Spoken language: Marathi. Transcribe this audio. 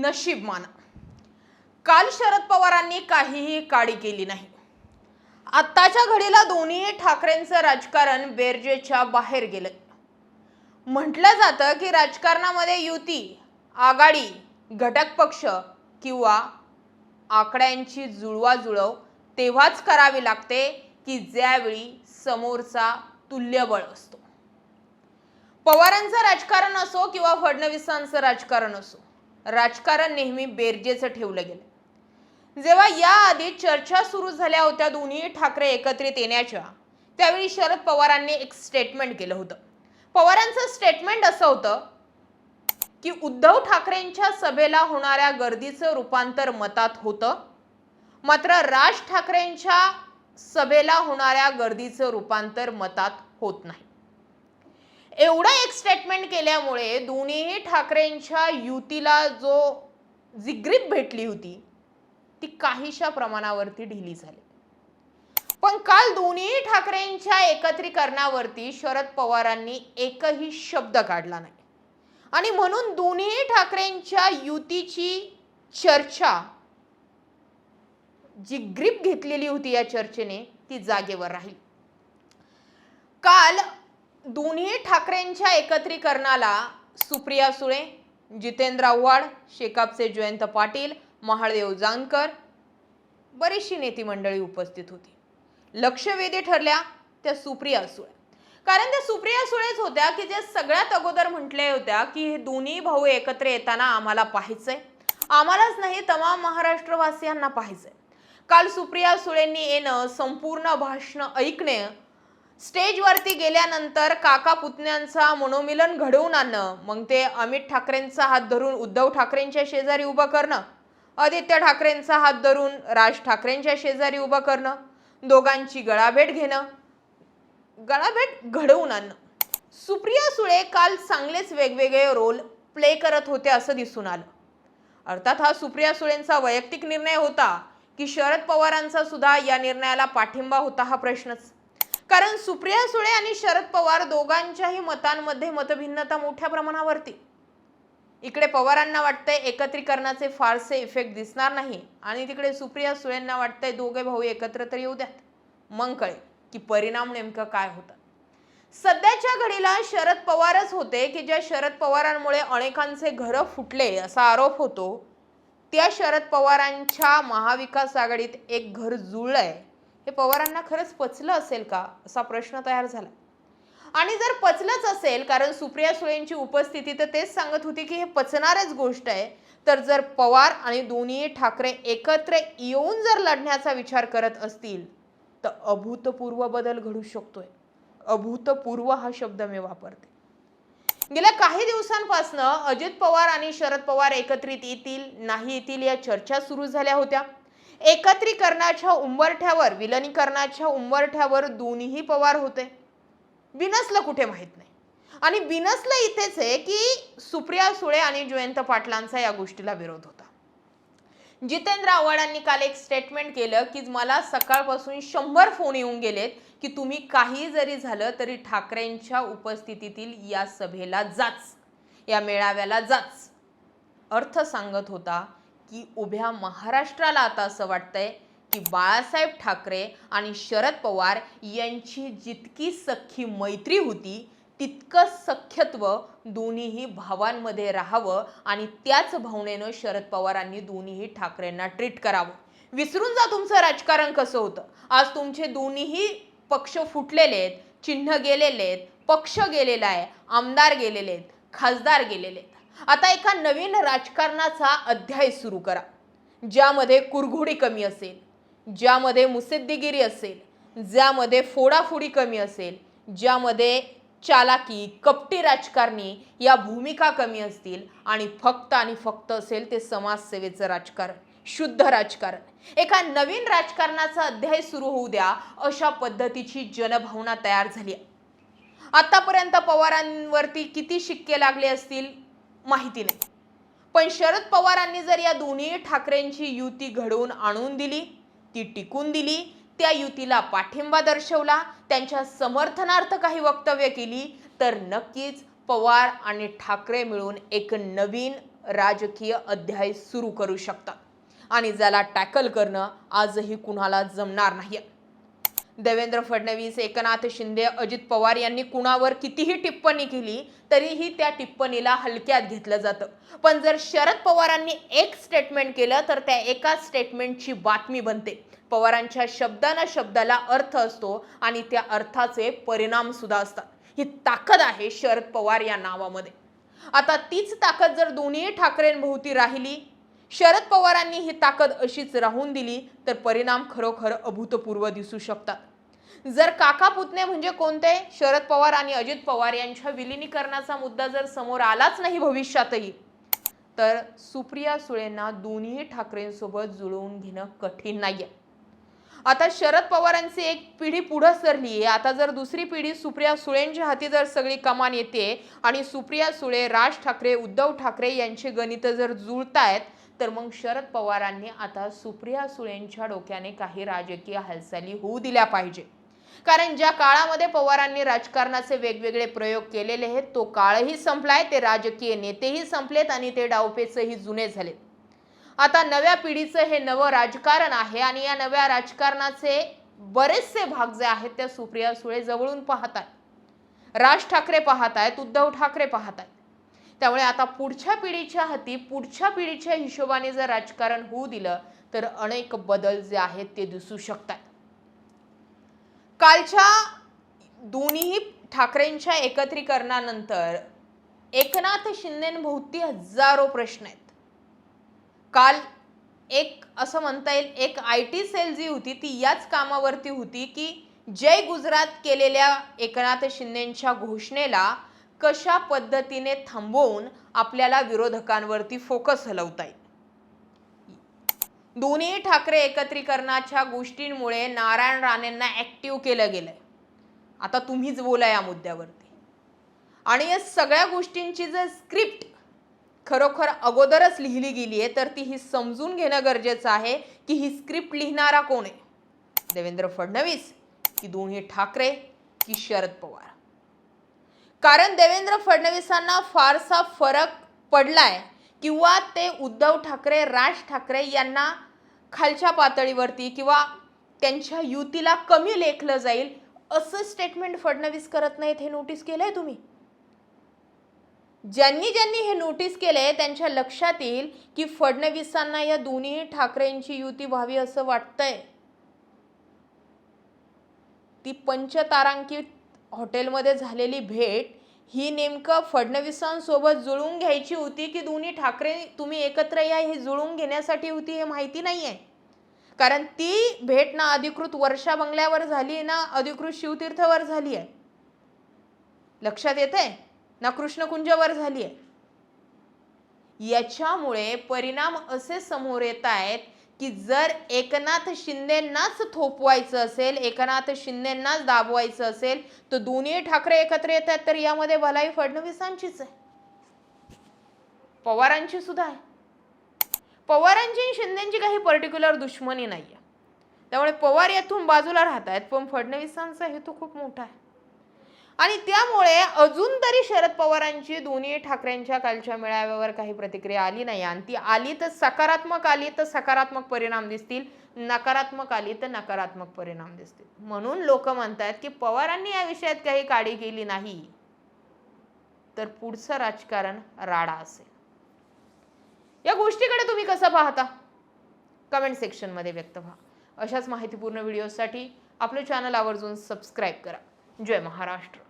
नशीब माना. काल शरद पवारांनी काहीही काळी केली नाही. आत्ताच्या घडीला दोन्ही ठाकरेंचं राजकारण बेरजेच्या बाहेर गेलं म्हटलं जातं की राजकारणामध्ये युती आघाडी घटक पक्ष किंवा आकड्यांची जुळवाजुळव तेव्हाच करावी लागते की ज्यावेळी समोरचा तुल्यबळ असतो. पवारांचं राजकारण असो किंवा फडणवीसांचं राजकारण असो राजकारण नेहमी बेरजेचं ठेवलं गेलं. जेव्हा याआधी चर्चा सुरू झाल्या होत्या दोन्ही ठाकरे एकत्रित येण्याच्या त्यावेळी शरद पवारांनी एक स्टेटमेंट केलं होतं. पवारांचं स्टेटमेंट असं होतं की उद्धव ठाकरेंच्या सभेला होणाऱ्या गर्दीचं रूपांतर मतात होतं. मात्र राज ठाकरेंच्या सभेला होणाऱ्या गर्दीचं रूपांतर मतात होत नाही. एवढं एक स्टेटमेंट केल्यामुळे दोन्हीही ठाकरेंच्या युतीला जो जी ग्रीप भेटली होती ती काहीशा प्रमाणावरती ढिली झाली. पण काल दोन्ही ठाकरेंच्या एकत्रीकरणावरती शरद पवारांनी एकही शब्द काढला नाही. आणि म्हणून दोन्ही ठाकरेंच्या युतीची चर्चा जी ग्रीप घेतलेली होती या चर्चेने ती जागेवर राहील. काल दोन्ही ठाकरेंच्या एकत्रीकरणाला सुप्रिया सुळे जितेंद्र आव्हाड शेकापचे जयंत पाटील महादेव जानकर बरीचशी नेती मंडळी उपस्थित होती. लक्षवेधी ठरल्या त्या सुप्रिया सुळे. कारण त्या सुप्रिया सुळेच होत्या की जे सगळ्यात अगोदर म्हटले होत्या की हे दोन्ही भाऊ एकत्र येताना आम्हाला पाहायचंय. आम्हालाच नाही तमाम महाराष्ट्रवासियांना पाहायचंय. काल सुप्रिया सुळेंनी येणं संपूर्ण भाषण ऐकणे स्टेजवरती गेल्यानंतर काका पुतण्यांचा मनोमिलन घडवून आणणं मग ते अमित ठाकरेंचा हात धरून उद्धव ठाकरेंच्या शेजारी उभं करणं आदित्य ठाकरेंचा हात धरून राज ठाकरेंच्या शेजारी उभं करणं दोघांची गळाभेट घेणं गळाभेट घडवून आणणं. सुप्रिया सुळे काल चांगलेच वेगवेगळे रोल प्ले करत होते असं दिसून आलं. अर्थात हा सुप्रिया सुळेंचा वैयक्तिक निर्णय होता की शरद पवारांचा सुद्धा या निर्णयाला पाठिंबा होता हा प्रश्नच. कारण सुप्रिया सुळे आणि शरद पवार दोघांच्याही मतांमध्ये मतभिन्नता मोठ्या प्रमाणावरती. इकडे पवारांना वाटतंय एकत्रीकरणाचे फारसे इफेक्ट दिसणार नाही आणि तिकडे सुप्रिया सुळेंना वाटतंय दोघे भाऊ एकत्र तर येऊ द्यात. मग कळेल की परिणाम नेमका काय होता. सध्याच्या घडीला शरद पवारच होते की ज्या शरद पवारांमुळे अनेकांचे घरं फुटले असा आरोप होतो त्या शरद पवारांच्या महाविकास आघाडीत एक घर जुळलंय. हे पवारांना खरंच पचलं असेल का असा प्रश्न तयार झाला. आणि जर पचलंच असेल कारण सुप्रिया सुळेंची उपस्थिती तर तेच सांगत होती की हे पचणारच गोष्ट आहे तर जर पवार आणि दोन्ही ठाकरे एकत्र येऊन जर लढण्याचा विचार करत असतील तर अभूतपूर्व बदल घडू शकतोय. अभूतपूर्व हा शब्द मी वापरते. गेल्या काही दिवसांपासून अजित पवार आणि शरद पवार एकत्रित येतील नाही येतील या चर्चा सुरू झाल्या होत्या. एकत्रीकरणाच्या उंबरठ्यावर विलनीकरणाच्या उंबरठ्यावर दोन्हीही पवार होते. बिनसलं कुठे माहीत नाही. आणि बिनसलं इथेच आहे की सुप्रिया सुळे आणि जयंत पाटलांचा या गोष्टीला विरोध होता. जितेंद्र आव्हाडांनी काल एक स्टेटमेंट केलं की मला सकाळपासून शंभर फोन येऊन गेलेत की तुम्ही काही जरी झालं तरी ठाकरेंच्या उपस्थितीतील या सभेला जाच. या मेळाव्याला जाच. अर्थ सांगत होता की उभ्या महाराष्ट्राला आता असं वाटतंय की बाळासाहेब ठाकरे आणि शरद पवार यांची जितकी सख्खी मैत्री होती तितकं सख्यत्व दोन्हीही भावांमध्ये राहावं आणि त्याच भावनेनं शरद पवारांनी दोन्हीही ठाकरेंना ट्रीट करावं. विसरून जा तुमचं राजकारण कसं होतं? आज तुमचे दोन्हीही पक्ष फुटलेले आहेत चिन्ह गेलेले आहेत पक्ष गेलेला आहे आमदार गेलेले आहेत खासदार गेलेले आहेत. आता एका नवीन राजकारणाचा अध्याय सुरू करा ज्यामध्ये कुरघोडी कमी असेल ज्यामध्ये मुसिद्दीगिरी असेल ज्यामध्ये फोडाफोडी कमी असेल ज्यामध्ये चालाकी कपटी राजकारणी या भूमिका कमी असतील आणि फक्त आणि फक्त असेल ते समाजसेवेचं राजकारण शुद्ध राजकारण. एका नवीन राजकारणाचा अध्याय सुरू होऊ द्या अशा पद्धतीची जनभावना तयार झाली आहे. आतापर्यंत पवारांवरती किती शिक्के लागले असतील? माहिती नाही. पण शरद पवारांनी जर या दोन्ही ठाकरेंची युती घडवून आणून दिली ती टिकून दिली त्या युतीला पाठिंबा दर्शवला त्यांच्या समर्थनार्थ काही वक्तव्य केली तर नक्कीच पवार आणि ठाकरे मिळून एक नवीन राजकीय अध्याय सुरू करू शकतात. आणि ज्याला टॅकल करणं आजही कुणाला जमणार नाही देवेंद्र फडणवीस एकनाथ शिंदे अजित पवार यांनी कुणावर कितीही टिप्पणी केली तरीही त्या टिप्पणीला हलक्यात घेतलं जातं. पण जर शरद पवारांनी एक स्टेटमेंट केलं तर त्या एका स्टेटमेंटची बातमी बनते. पवारांच्या शब्दाना शब्दाला अर्थ असतो आणि त्या अर्थाचे परिणाम सुद्धा असतात. ही ताकद आहे शरद पवार या नावामध्ये. आता तीच ताकद जर दोन्ही ठाकरेंभोवती राहिली शरद पवारांनी ही ताकद अशीच राहून दिली तर परिणाम खरोखर अभूतपूर्व दिसू शकतात. जर काका पुतणे म्हणजे कोणते? शरद पवार आणि अजित पवार यांच्या विलिनीकरणाचा मुद्दा जर समोर आलाच नाही भविष्यातही तर सुप्रिया सुळेंना दोन्ही ठाकरेंसोबत जुळवून घेणं कठीण नाहीये. आता शरद पवारांची एक पिढी पुढं सरली आहे आता जर दुसरी पिढी सुप्रिया सुळेंच्या हाती जर सगळी कमान येते आणि सुप्रिया सुळे राज ठाकरे उद्धव ठाकरे यांची गणितं जर जुळतायत तर मग शरद पवारांनी आता सुप्रिया सुळेंच्या डोक्याने काही राजकीय हालचाली होऊ दिल्या पाहिजे. कारण ज्या काळामध्ये पवारांनी राजकारणाचे वेगवेगळे प्रयोग केलेले आहेत तो काळही संपलाय ते राजकीय नेतेही संपलेत आणि ते डावपेचही जुने झालेत. आता नव्या पिढीचं हे नवं राजकारण आहे आणि या नव्या राजकारणाचे बरेचसे भाग जे आहेत त्या सुप्रिया सुळे जवळून पाहतात राज ठाकरे पाहत आहेत उद्धव ठाकरे पाहत आहेत त्यामुळे आता पुढच्या पिढीच्या हाती पुढच्या पिढीच्या हिशोबाने जर राजकारण होऊ दिलं तर अनेक बदल जे आहेत ते दिसू शकतात कालच्या दोन्ही ठाकरेंच्या एकत्रीकरणानंतर एकनाथ शिंदेभोवती हजारो प्रश्न आहेत. काल एक असं म्हणता येईल एक आय टी सेल जी होती ती याच कामावरती होती की जय गुजरात केलेल्या एकनाथ शिंदेंच्या घोषणेला कशा पद्धतीने थांबवून आपल्याला विरोधकांवरती फोकस हलवता येईल? दोन्ही ठाकरे एकत्रीकरणाच्या गोष्टींमुळे नारायण राणेंना ऍक्टिव्ह केलं गेलंय. आता तुम्हीच बोला या मुद्द्यावरती. आणि या सगळ्या गोष्टींची जर स्क्रिप्ट खरोखर अगोदरच लिहिली गेली आहे तर ती ही समजून घेणं गरजेचं आहे की ही स्क्रिप्ट लिहिणारा कोण आहे? देवेंद्र फडणवीस की दोन्ही ठाकरे की शरद पवार? कारण देवेंद्र फडणवीसांना फारसा फरक पडलाय किंवा ते उद्धव ठाकरे राज ठाकरे यांना खालच्या पातळीवरती किंवा त्यांच्या युतीला कमी लेखलं जाईल असं स्टेटमेंट फडणवीस करत नाहीत हे नोटीस केलंय तुम्ही? ज्यांनी ज्यांनी हे नोटीस केले त्यांच्या लक्षात येईल की फडणवीसांना या दोन्ही ठाकरेंची युती व्हावी असं वाटतंय. ती पंचतारांकित हॉटेलमध्ये झालेली भेट ही नेमकं फडणवीसांसोबत जुळवून घ्यायची होती की दोन्ही ठाकरे तुम्ही एकत्र या हे जुळवून घेण्यासाठी होती हे माहिती नाही आहे कारण ती भेट ना अधिकृत वर्षा बंगल्यावर झाली ना अधिकृत शिवतीर्थवर झाली आहे लक्षात येते ना कृष्णकुंजावर झाली आहे याच्यामुळे परिणाम असे समोर येत आहेत की जर एकनाथ शिंदेंनाच थोपवायचं असेल एकनाथ शिंदेंनाच दाबवायचं असेल तर दोन्ही ठाकरे एकत्र येत आहेत तर यामध्ये भलाई फडणवीसांचीच आहे. पवारांची सुद्धा आहे. पवारांची आणि शिंदेची काही पर्टिक्युलर दुश्मनी नाही आहे त्यामुळे पवार यातून बाजूला राहत आहेत पण फडणवीसांचा हेतू खूप मोठा आहे. आणि त्यामुळे अजून तरी शरद पवारांची दोन्ही ठाकरेंच्या कालच्या मेळाव्यावर काही प्रतिक्रिया आली नाही. आणि ती आली तर सकारात्मक आली तर सकारात्मक परिणाम दिसतील. नकारात्मक आली तर नकारात्मक परिणाम दिसतील. म्हणून लोक म्हणतात की पवारांनी या विषयात काही काळी केली नाही. तर पुढचं राजकारण राडा असेल. या गोष्टीकडे तुम्ही कसं पाहता? कमेंट सेक्शनमध्ये व्यक्त व्हा. अशाच माहितीपूर्ण व्हिडिओसाठी आपलं चॅनल आवर्जून सबस्क्राईब करा. जय महाराष्ट्र.